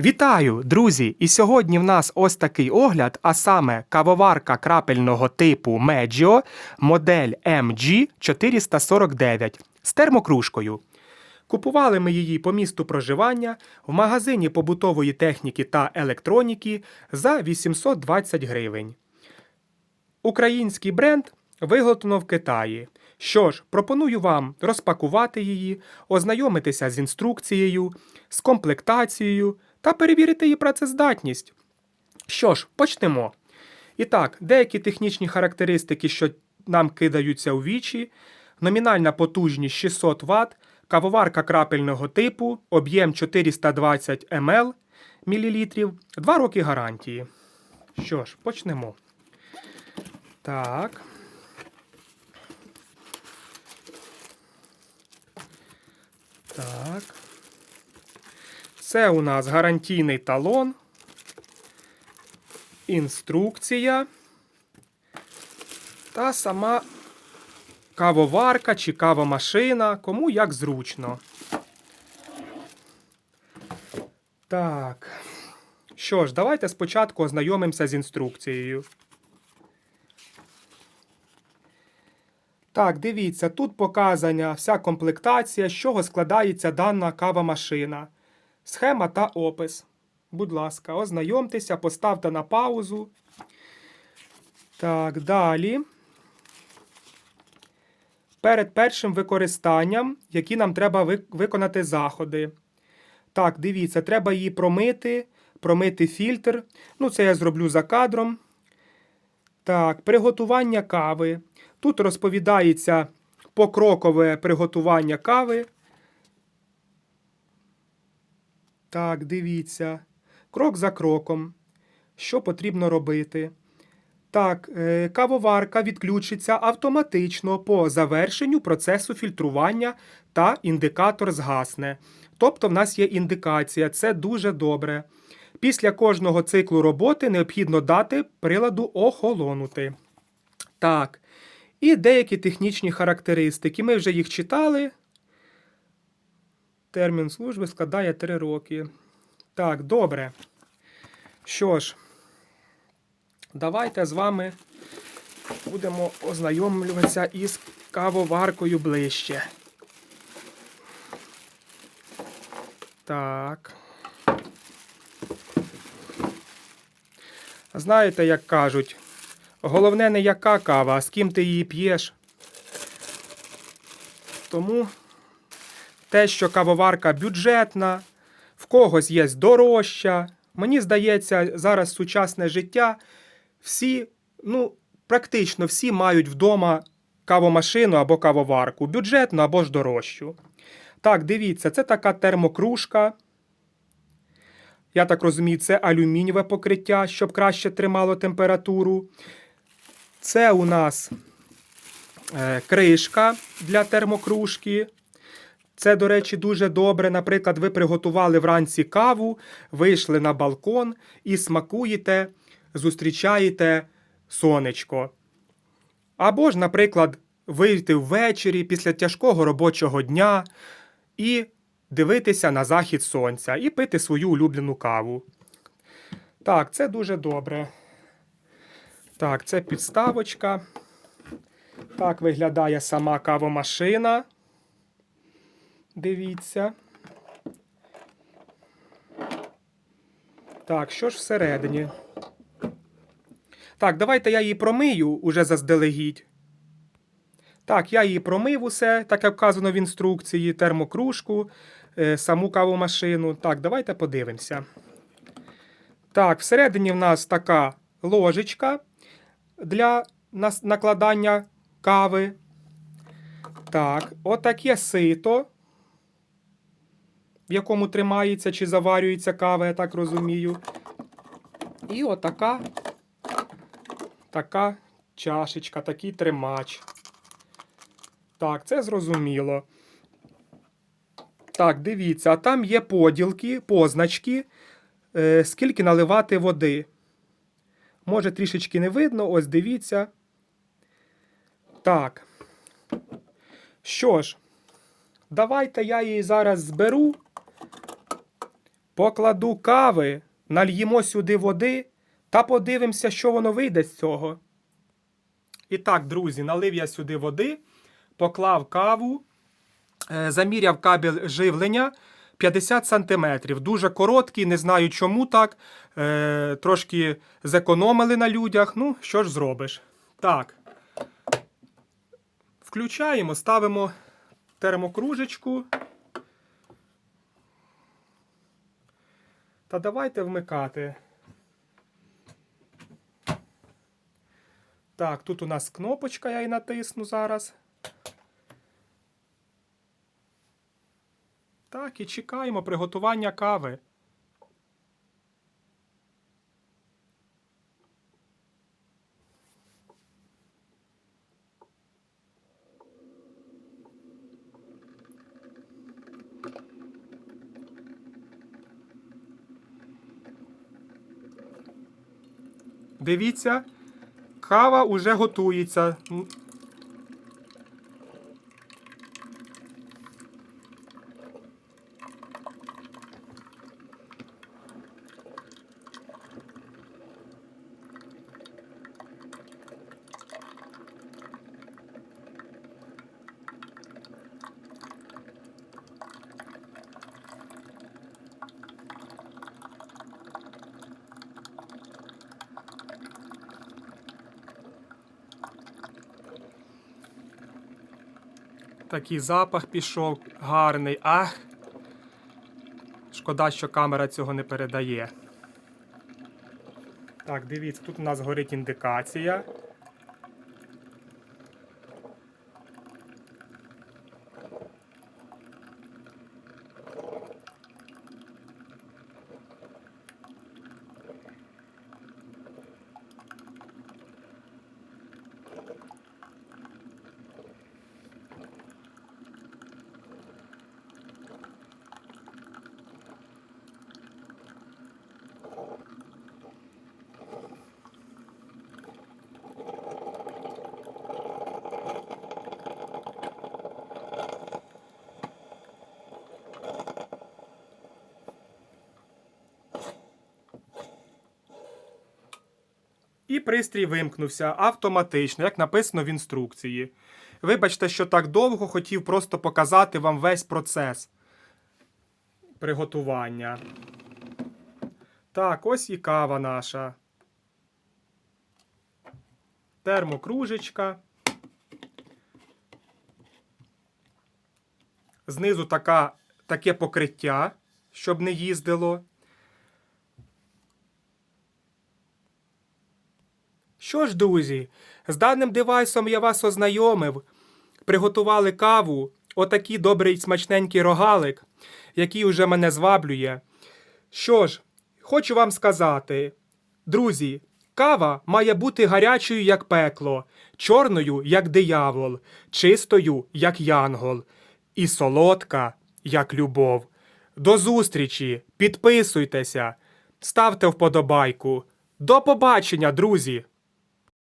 Вітаю, друзі! І сьогодні в нас ось такий огляд, а саме кавоварка крапельного типу Meggio, модель MG449 з термокружкою. Купували ми її по місту проживання в магазині побутової техніки та електроніки за 820 гривень. Український бренд виготовлено в Китаї. Що ж, пропоную вам розпакувати її, ознайомитися з інструкцією, з комплектацією та перевірити її працездатність. Що ж, почнемо. І так, деякі технічні характеристики, що нам кидаються у вічі. Номінальна потужність 600 Вт, кавоварка крапельного типу, об'єм 420 мл мл, 2 роки гарантії. Що ж, почнемо. Так. Так. Це у нас гарантійний талон. Інструкція. Та сама кавоварка чи кавомашина, кому як зручно. Так. Що ж, давайте спочатку ознайомимося з інструкцією. Так, дивіться, тут показана вся комплектація, з чого складається дана кавомашина. Схема та опис. Будь ласка, ознайомтеся, поставте на паузу. Так, далі. Перед першим використанням, які нам треба виконати заходи. Так, дивіться, треба її промити, промити фільтр. Ну, це я зроблю за кадром. Так, приготування кави. Тут розповідається покрокове приготування кави. Так, дивіться. Крок за кроком. Що потрібно робити? Так, е, кавоварка відключиться автоматично по завершенню процесу фільтрування та індикатор згасне. Тобто в нас є індикація, це дуже добре. Після кожного циклу роботи необхідно дати приладу охолонути. Так. І деякі технічні характеристики. Ми вже їх читали. Термін служби складає 3 роки. Так, добре. Що ж, давайте з вами будемо ознайомлюватися із кавоваркою ближче. Так. Знаєте, як кажуть, головне не яка кава, а з ким ти її п'єш. Тому те, що кавоварка бюджетна, в когось є дорожча. Мені здається, зараз сучасне життя всі, ну, практично всі мають вдома кавомашину або кавоварку, бюджетну або ж дорожчу. Так, дивіться, це така термокружка. Я так розумію, це алюмінієве покриття, щоб краще тримало температуру. Це у нас е, кришка для термокружки. Це, до речі, дуже добре. Наприклад, ви приготували вранці каву, вийшли на балкон і смакуєте, зустрічаєте сонечко. Або ж, наприклад, вийти ввечері після тяжкого робочого дня і дивитися на захід сонця і пити свою улюблену каву. Так, це дуже добре. Так, це підставочка. Так виглядає сама кавомашина. Дивіться. Так, що ж всередині? Так, давайте я її промию уже заздалегідь. Так, я її промив усе, так як вказано в інструкції, термокружку, е, саму кавомашину. Так, давайте подивимося. Так, всередині в нас така ложечка для накладання кави. Так, отаке сито, в якому тримається чи заварюється кава, я так розумію. І отака така чашечка, такий тримач. Так, це зрозуміло. Так, дивіться, а там є поділки, позначки, е, скільки наливати води. Може, трішечки не видно, ось дивіться. Так. Що ж, давайте я її зараз зберу покладу кави, нальємо сюди води та подивимося, що воно вийде з цього. І так, друзі, налив я сюди води, поклав каву, е, заміряв кабель живлення 50 см. Дуже короткий, не знаю чому так. Е, трошки зекономили на людях. Ну, що ж зробиш? Так. Включаємо, ставимо термокружечку. Та давайте вмикати. Так, тут у нас кнопочка, я і натисну зараз. Так, і чекаємо приготування кави. Дивіться, кава уже готується. Такий запах пішов гарний. Ах. Шкода, що камера цього не передає. Так, дивіться, тут у нас горить індикація. І пристрій вимкнувся автоматично, як написано в інструкції. Вибачте, що так довго хотів просто показати вам весь процес приготування. Так, ось і кава наша. Термокружечка. Знизу така, таке покриття, щоб не їздило. Що ж, друзі, з даним девайсом я вас ознайомив. Приготували каву, отакий добрий смачненький рогалик, який уже мене зваблює. Що ж, хочу вам сказати, друзі, кава має бути гарячою, як пекло, чорною, як диявол, чистою, як янгол, і солодка, як любов. До зустрічі! Підписуйтеся, ставте вподобайку. До побачення, друзі!